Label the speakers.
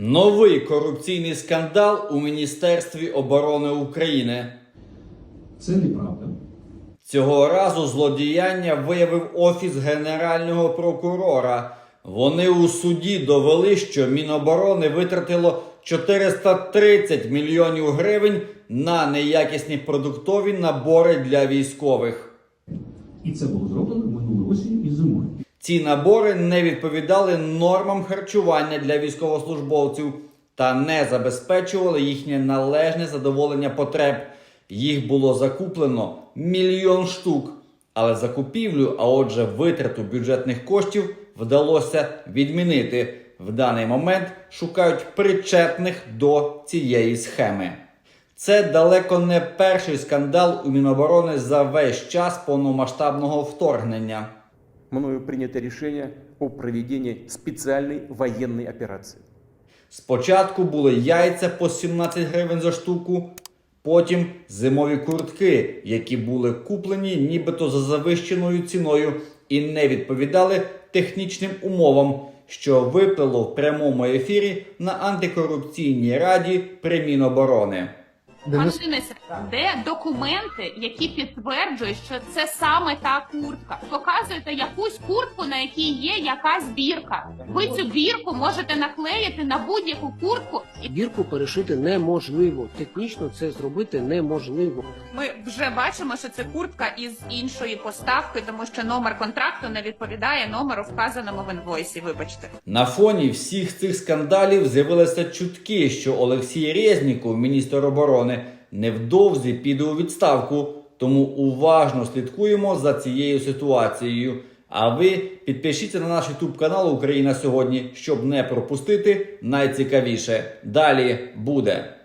Speaker 1: Новий корупційний скандал у Міністерстві оборони України.
Speaker 2: Це неправда.
Speaker 1: Цього разу злодіяння виявив офіс генерального прокурора. Вони у суді довели, що Міноборони витратило 430 мільйонів гривень на неякісні продуктові набори для військових.
Speaker 2: І це було зроблено минулої осінь і зимою.
Speaker 1: Ці набори не відповідали нормам харчування для військовослужбовців та не забезпечували їхнє належне задоволення потреб. Їх було закуплено мільйон штук, але закупівлю, а отже, витрату бюджетних коштів вдалося відмінити. В даний момент шукають причетних до цієї схеми. Це далеко не перший скандал у Міноборони за весь час повномасштабного вторгнення.
Speaker 3: Мною принято решение о проведении специальной военной операции.
Speaker 1: Спочатку були яйця по 17 гривень за штуку, потім зимові куртки, які були куплені нібито за завищеною ціною і не відповідали технічним умовам, що виплило в прямому ефірі на антикорупційній раді при Міноборони.
Speaker 4: Пане Денисе, де документи, які підтверджують, що це саме та куртка? Показуєте якусь куртку, на якій є якась бірка. Ви цю бірку можете наклеїти на будь-яку куртку. І
Speaker 5: Бірку перешити неможливо. Технічно це зробити неможливо.
Speaker 4: ми вже бачимо, що це куртка із іншої поставки, тому що номер контракту не відповідає номеру, вказаному в інвойсі. Вибачте.
Speaker 1: На фоні всіх цих скандалів з'явилися чутки, що Олексій Резніков, міністр оборони, невдовзі піде у відставку. Тому уважно слідкуємо за цією ситуацією. А ви підпишіться на наш YouTube канал Україна сьогодні, щоб не пропустити найцікавіше. Далі буде.